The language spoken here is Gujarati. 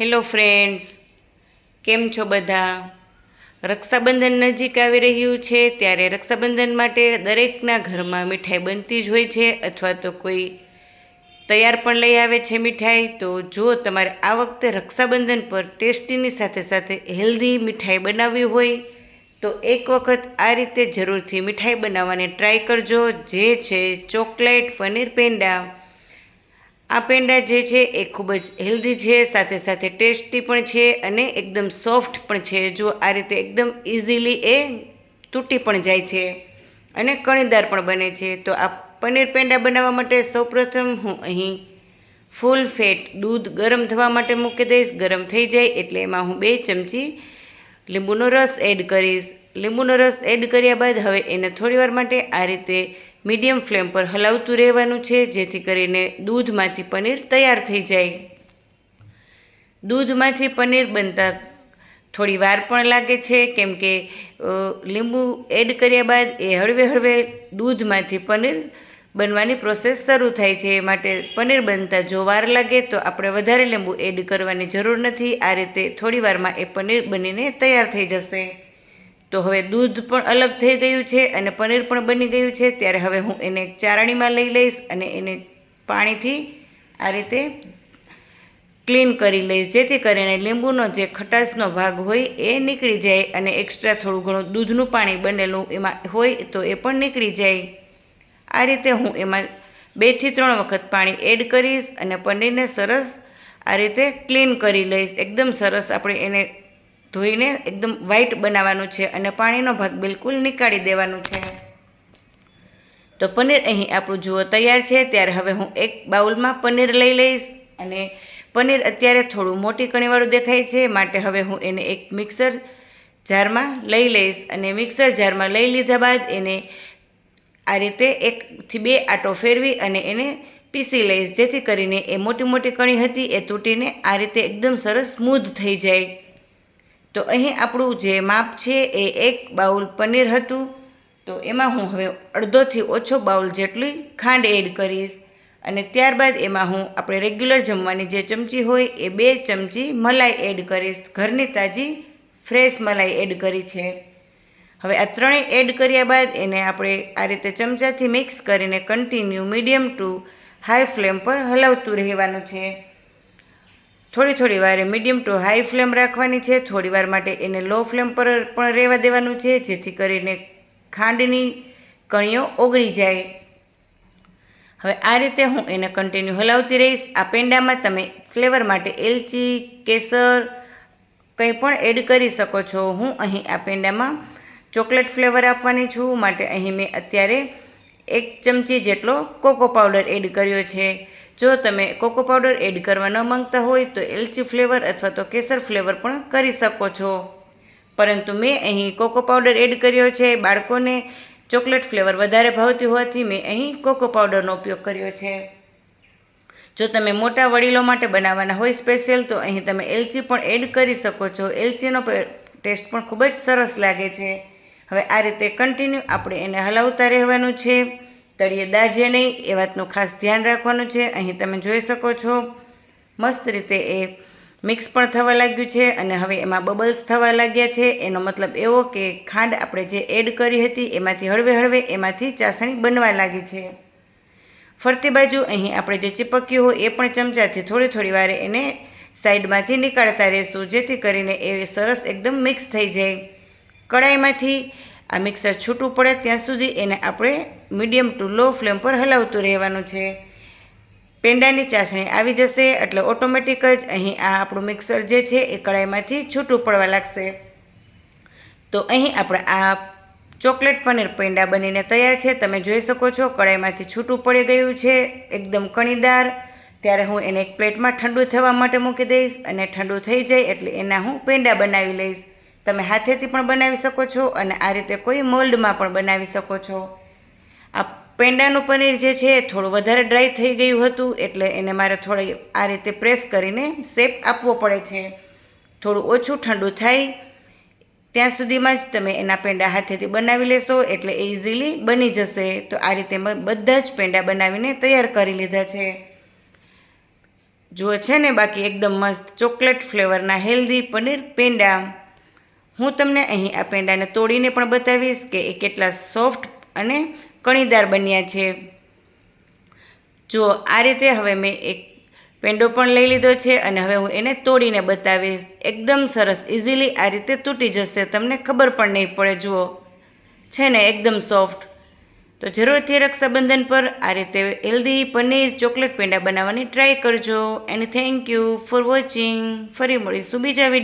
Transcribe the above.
હેલો ફ્રેન્ડ્સ, કેમ છો બધા? રક્ષાબંધન નજીક આવી રહ્યું છે, ત્યારે રક્ષાબંધન માટે દરેકના ઘરમાં મીઠાઈ બનતી જ હોય છે, અથવા તો કોઈ તૈયાર પણ લઈ આવે છે મીઠાઈ. તો જો તમારે આ વખતે રક્ષાબંધન પર ટેસ્ટીની સાથે સાથે હેલ્ધી મીઠાઈ બનાવવી હોય, તો એક વખત આ રીતે જરૂરથી મીઠાઈ બનાવવાની ટ્રાય કરજો. જે છે ચોકલેટ પનીર પેંડા. આ પેંડા જે છે એ ખૂબ જ હેલ્ધી છે, સાથે સાથે ટેસ્ટી પણ છે અને એકદમ સોફ્ટ પણ છે. જો આ રીતે એકદમ ઇઝીલી એ તૂટી પણ જાય છે અને કણીદાર પણ બને છે. તો આ પનીર પેંડા બનાવવા માટે સૌપ્રથમ હું અહીં ફૂલ ફેટ દૂધ ગરમ થવા માટે મૂકી દઈશ. ગરમ થઈ જાય એટલે એમાં હું બે ચમચી લીંબુનો રસ એડ કરીશ. લીંબુનો રસ એડ કર્યા બાદ હવે એને થોડીવાર માટે આ રીતે મીડિયમ ફ્લેમ પર હલાવતું રહેવાનું છે, જેથી કરીને દૂધમાંથી પનીર તૈયાર થઈ જાય. દૂધમાંથી પનીર બનતા થોડી વાર પણ લાગે છે, કેમ કે લીંબુ એડ કર્યા બાદ એ હળવે હળવે દૂધમાંથી પનીર બનવાની પ્રોસેસ શરૂ થાય છે. માટે પનીર બનતા જો વાર લાગે તો આપણે વધારે લીંબુ એડ કરવાની જરૂર નથી. આ રીતે થોડી વારમાં એ પનીર બનીને તૈયાર થઈ જશે. તો હવે દૂધ પણ અલગ થઈ ગયું છે અને પનીર પણ બની ગયું છે. ત્યારે હવે હું એને ચારણીમાં લઈ લઈશ અને એને પાણીથી આ રીતે ક્લીન કરી લઈશ. જેથી કરીને લીંબુનો જે ખટાશનો ભાગ હોય એ નીકળી જાય અને એક્સ્ટ્રા થોડું ઘણું દૂધનું પાણી બનેલું એમાં હોય તો એ પણ નીકળી જાય. આ રીતે હું એમાં બેથી ત્રણ વખત પાણી એડ કરીશ અને પનીરને સરસ આ રીતે ક્લીન કરી લઈશ. એકદમ સરસ આપણે એને ધોઈને એકદમ વ્હાઈટ બનાવવાનું છે અને પાણીનો ભાગ બિલકુલ નીકાળી દેવાનું છે. તો પનીર અહીં આપણું જુઓ તૈયાર છે, ત્યારે હવે હું એક બાઉલમાં પનીર લઈ લઈશ અને પનીર અત્યારે થોડું મોટી કણીવાળું દેખાય છે, માટે હવે હું એને એક મિક્સર જારમાં લઈ લઈશ અને મિક્સર જારમાં લઈ લીધા બાદ એને આ રીતે એકથી બે આટો ફેરવી અને એને પીસી લઈશ, જેથી કરીને એ મોટી મોટી કણી હતી, એ તૂટીને આ રીતે એકદમ સરસ સ્મૂધ થઈ જાય. તો અહીં આપણું જે માપ છે એ એક બાઉલ પનીર હતું. તો એમાં હું હવે અડધોથી ઓછો બાઉલ જેટલી ખાંડ એડ કરીશ. અને ત્યારબાદ એમાં હું આપણે રેગ્યુલર જમવાની જે ચમચી હોય એ બે ચમચી મલાઈ એડ કરીશ. ઘરની તાજી, ફ્રેશ મલાઈ એડ કરી છે. હવે આ ત્રણેય એડ કર્યા બાદ એને આપણે આ રીતે ચમચાથી મિક્સ કરીને continue medium to high flame પર હલાવતું રહેવાનું છે. થોડી થોડી વારે મીડિયમ ટુ હાઈ ફ્લેમ રાખવાની છે. થોડી વાર માટે એને લો ફ્લેમ પર પણ રહેવા દેવાનું છે, જેથી કરીને ખાંડની કણીઓ ઓગળી જાય. હવે આ રીતે હું એને કન્ટિન્યુ હલાવતી રહીશ. આ પેંડામાં તમે ફ્લેવર માટે એલચી, કેસર કંઈ પણ એડ કરી શકો છો. હું અહીં આ પેંડામાં ચોકલેટ ફ્લેવર આપવાની છું. માટે અહીં મેં અત્યારે એક ચમચી જેટલો કોકો પાવડર એડ કર્યો છે. જો તમે કોકો પાવડર એડ કરવા ન માંગતા હોય તો એલચી ફ્લેવર અથવા તો કેસર ફ્લેવર પણ કરી શકો છો. પરંતુ મેં અહીં કોકો પાવડર એડ કર્યો છે. બાળકોને ચોકલેટ ફ્લેવર વધારે ભાવતી હોવાથી મેં અહીં કોકો પાવડરનો ઉપયોગ કર્યો છે. જો તમે મોટા વડીલો માટે બનાવવાના હોય સ્પેશિયલ તો અહીં તમે એલચી પણ એડ કરી શકો છો. એલચીનો ટેસ્ટ પણ ખૂબ જ સરસ લાગે છે. હવે આ રીતે કન્ટિન્યુ આપણે એને હલાવતા રહેવાનું છે. તળિયે દાજે નહીં, એ વાતનું ખાસ ધ્યાન રાખવાનું છે. અહીં તમે જોઈ શકો છો, મસ્ત રીતે એ મિક્સ પણ થવા લાગ્યું છે અને હવે એમાં બબલ્સ થવા લાગ્યા છે. એનો મતલબ એવો કે ખાંડ આપણે જે એડ કરી હતી, એમાંથી હળવે હળવે એમાંથી ચાસણી બનવા લાગી છે. ફરતી બાજુ અહીં આપણે જે ચીપક્યું હોય એ પણ ચમચાથી થોડી થોડી વારે એને સાઈડમાંથી નીકાળતા રહેશું, જેથી કરીને એ સરસ એકદમ મિક્સ થઈ જાય. કડાઈમાંથી આ મિક્સર છૂટું પડે ત્યાં સુધી એને આપણે મીડિયમ ટુ લો ફ્લેમ પર હલાવતું રહેવાનું છે. પેંડાની ચાસણી આવી જશે એટલે ઓટોમેટિક જ અહીં આ આપણું મિક્સર જે છે એ કડાઈમાંથી છૂટું પડવા લાગશે. તો અહીં આપણે આ ચોકલેટ પનીર પેંડા બનીને તૈયાર છે. તમે જોઈ શકો છો કડાઈમાંથી છૂટું પડી ગયું છે, એકદમ કણીદાર. ત્યારે હું એને એક પ્લેટમાં ઠંડુ થવા માટે મૂકી દઈશ અને ઠંડુ થઈ જાય એટલે એના હું પેંડા બનાવી લઈશ. તમે હાથેથી પણ બનાવી શકો છો અને આ રીતે કોઈ મોલ્ડમાં પણ બનાવી શકો છો. આ પેંડાનું પનીર જે છે થોડું વધારે ડ્રાય થઈ ગયું હતું એટલે એને મારે થોડી આ રીતે પ્રેસ કરીને શેપ આપવો પડે છે. થોડું ઓછું ઠંડુ થાય. ત્યાં સુધીમાં જ તમે એના પેંડા હાથેથી બનાવી લેશો એટલે ઇઝીલી બની જશે. તો આ રીતે બધા જ પેંડા બનાવીને તૈયાર કરી લીધા છે. જુઓ છે ને બાકી એકદમ મસ્ત ચોકલેટ ફ્લેવરના હેલ્ધી પનીર પેંડા. હું તમને અહીં આ પેંડાને તોડીને પણ બતાવીશ કે એ કેટલા સોફ્ટ અને કણીદાર બન્યા છે. જુઓ આ રીતે હવે મેં એક પેંડો પણ લઈ લીધો છે અને હવે હું એને તોડીને બતાવીશ. એકદમ સરસ ઇઝીલી આ રીતે તૂટી જશે, તમને ખબર પણ નહીં પડે, જુઓ. છે ને, એકદમ સોફ્ટ. તો જરૂરથી રક્ષાબંધન પર આ રીતે હેલ્ધી પનીર ચોકલેટ પેંડા બનાવવાની ટ્રાય કરજો. And thank you for watching ફરી મળીશું બીજા વીડિયો